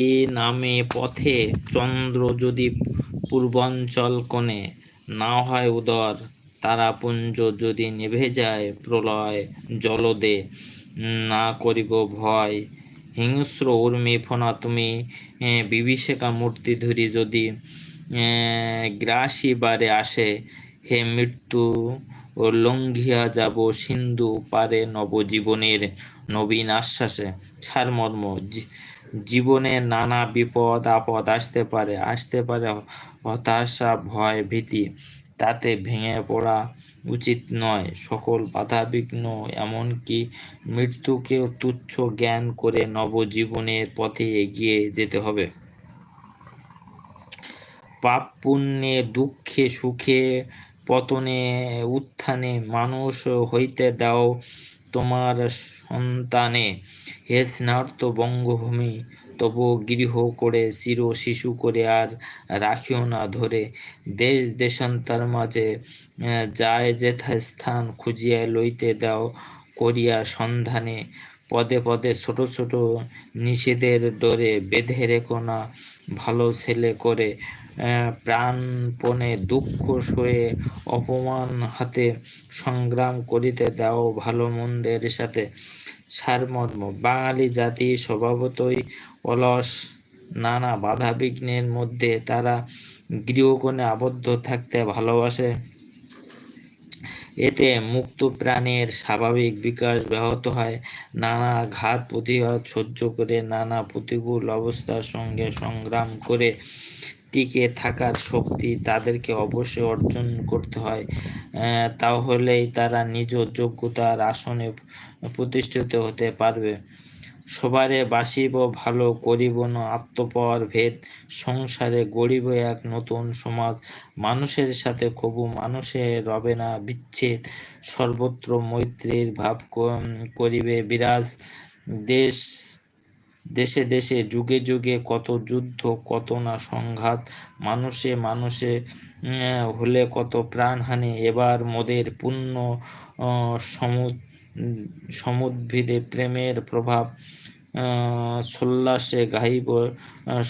এ নামে পথে চন্দ্র যদি পূর্বাঞ্চল কোণে না হয় উদর, তারাপুঞ্জ যদি নিভে যায় প্রলয় জলদে, না করিব ভয়। হিংস্র উর্মি ফোনা, তুমি বিভীষিকা মূর্তি ধরি যদি গ্রাসী বারে আসে, হে মৃত্যু ও লঙ্ঘিয়া যাব সিন্ধু পারে নবজীবনের নবীন আশ্বাসে। সারমর্ম জীবনে নানা বিপদ, আপদ আসতে পারে আসতে পারে হতাশা, ভয়, ভীতি। তাতে ভেঙে পড়া উচিত নয়। সকল বাধা বিঘ্ন এমনকি মৃত্যুকেও তুচ্ছ জ্ঞান করে নবজীবনের পথে এগিয়ে যেতে হবে। পাপ পুণ্যে, দুঃখে, সুখে, পতনে, উত্থানে মানুষ হইতে দাও তোমার সন্তানে। হে স্নার্ত বঙ্গভূমি তবু গৃহ করে, চির শিশু করে আর রাখিও না ধরে। দেশ দেশান্তর মাঝে যায় যেথা স্থান খুঁজিয়া লইতে দাও করিয়া সন্ধানে। পদে পদে ছোট ছোট নিষেধের ডরে বেঁধে রেখো না, ভালো ছেলে করে। প্রাণপণে দুঃখ সয়ে অপমান হাতে সংগ্রাম করিতে দাও ভালো মন্দের সাথে। সারমর্ম। বাঙালি জাতি স্বভাবতই অলস, নানা বাধা বিঘ্নের মধ্যে তারা গৃহকোণে আবদ্ধ থাকতে ভালোবাসে। এতে মুক্ত প্রাণের স্বাভাবিক বিকাশ ব্যাহত হয়। নানা ঘাত প্রতিঘাত সহ্য করে, নানা প্রতিকূল অবস্থার সঙ্গে সংগ্রাম করে টিকে থাকার শক্তি তাদেরকে অবশ্যই অর্জন করতে হয়। তাহলেই তারা নিজ যোগ্যতার আসনে প্রতিষ্ঠিত হতে পারবে। সবারে বাসিব ভালো করিব না, আত্মপর ভেদ। সংসারে গড়িব এক নতুন সমাজ। মানুষের সাথে কবু, মানুষে রবে না বিচ্ছেদ। সর্বত্র মৈত্রীর ভাব করিবে বিরাজ। দেশ দেশে দেশে, যুগে যুগে কত যুদ্ধ, কত না সংঘাত, মানুষে মানুষে হলে কত প্রাণহানি, এবার মোদের পূর্ণ সমুদ্ভিদে প্রেমের প্রভাব সোল্লাসে গাহিব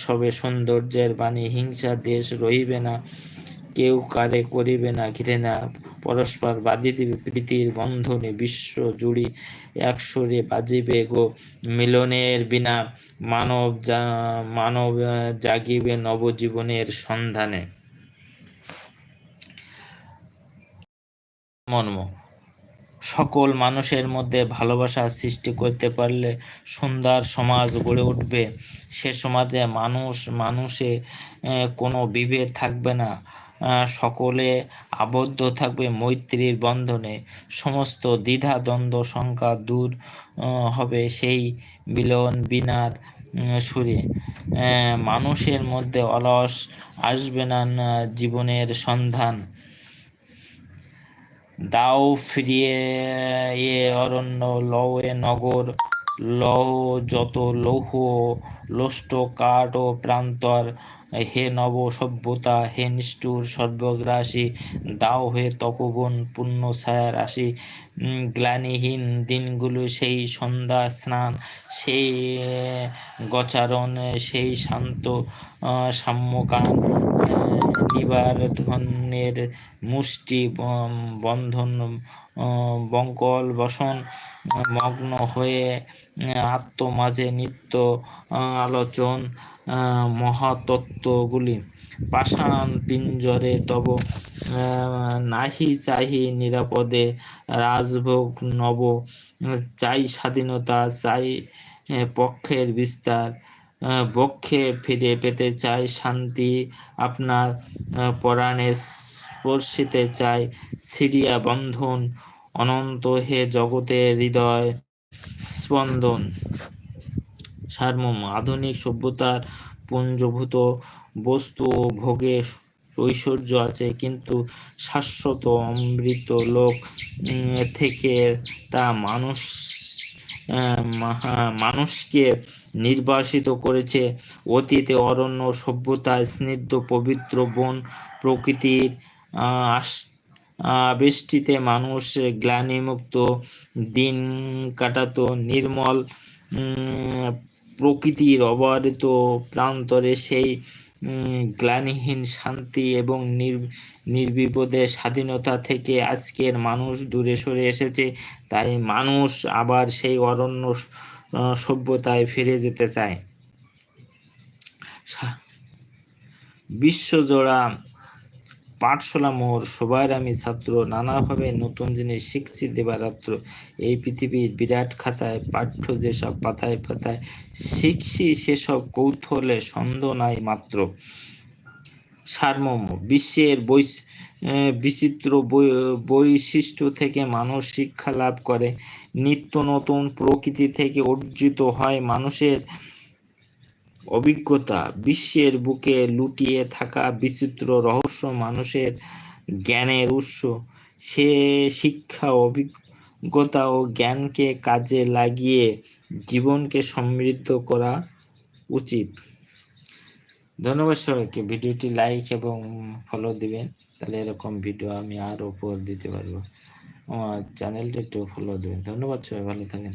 সবে সৌন্দর্যের বাণী, হিংসা দেশ রহিবে না, কেউ কারে করিবে না ঘৃণা পরস্পর বাঁধি দিবে, প্রীতির বন্ধনে বিশ্ব জুড়ি একসরে বাজিবে গো মিলনের বিনা। মানব মানব জাগিবে নবজীবনের সন্ধানে। মর্ম। সকল মানুষের মধ্যে ভালোবাসা সৃষ্টি করতে পারলে সুন্দর সমাজ গড়ে উঠবে। সে সমাজে মানুষ, মানুষে কোনো বিভেদ থাকবে না। সকলে আবদ্ধ থাকবে মৈত্রীর বন্ধনে। সমস্ত দ্বিধা, দ্বন্দ্ব, শঙ্কা দূর হবে সেই মিলন বিনার সুরে। মানুষের মধ্যে অলস আসবে না জীবনের সন্ধান। দাও ফিরিয়ে এ অরণ্য লও এ নগর, লহ যত লৌহ লোষ্ট, কাঠ ও প্রান্তর, হে নব সভ্যতা, হে নিষ্ঠুর সর্বগ্রাসী, দাও হে তপবন পূর্ণ ছায়া রাশি গ্লানিহীন দিনগুলো সেই সন্ধ্যা স্নান সেই গচারণ সেই শান্ত সাম্যকান নিবার ধনের মুষ্টি বন্ধন বঙ্কল বসন, মগ্ন হয়ে আত্ম মাঝে নিত্য আহ, আলোচন মহাতত্ত্বগুলি। পাষাণ পিঞ্জরে তব নাহি চাহি নিরাপদে রাজভোগ নব চাই স্বাধীনতা চাই পক্ষের বিস্তার বক্ষে ফিরে পেতে চাই শান্তি আপনার পরাণে স্পর্শিতে চাই সিরিয়া বন্ধন অনন্ত হে জগতের হৃদয় স্পন্দন। সারমর্ম আধুনিক সভ্যতার পুঞ্জভূত বস্তু ও ভোগে ঐশ্বর্য আছে কিন্তু শাশ্বত অমৃত লোক থেকে তা মানুষ মানুষকে নির্বাসিত করেছে। অতীতে অরণ্য সভ্যতা স্নিগ্ধ পবিত্র বন প্রকৃতির আহ, আস- বৃষ্টিতে মানুষ গ্লানিমুক্ত দিন কাটাতো নির্মল প্রকৃতির অবারিত প্রান্তরে সেই গ্লানিহীন শান্তি এবং নির, নির্বিপদে স্বাধীনতা থেকে আজকের মানুষ দূরে সরে এসেছে। তাই মানুষ আবার সেই অরণ্য সভ্যতায় ফিরে যেতে চায়। বিশ্বজোড়া পাঠশালা মোর সবার আমি ছাত্র, নানাভাবে নতুন জিনিস শিখছি দেবারাত্র। এই পৃথিবীর বিরাট খাতায়, পাঠ্য যেসব পাতায় পাতায় শিখছি, সেসব কৌতূহলে সন্দেহ নাই মাত্র। সারমর্ম, বিশ্বের বৈ বিচিত্র বৈশিষ্ট্য থেকে মানুষ শিক্ষা লাভ করে। নিত্য নতুন প্রকৃতি থেকে অর্জিত হয় মানুষের অভিজ্ঞতা, বিশ্বের বুকে লুটিয়ে থাকা বিচিত্র রহস্য, মানুষের জ্ঞানের উৎস। সে শিক্ষা, অভিজ্ঞতা ও জ্ঞানকে কাজে লাগিয়ে জীবনকে সমৃদ্ধ করা উচিত। ধন্যবাদ সবাইকে। ভিডিওটি লাইক এবং ফলো দিবেন। তাহলে এরকম ভিডিও আমি আরও উপর দিতে পারব। আমার চ্যানেলটা একটু ফলো দেবেন। ধন্যবাদ সবাই। ভালো থাকেন।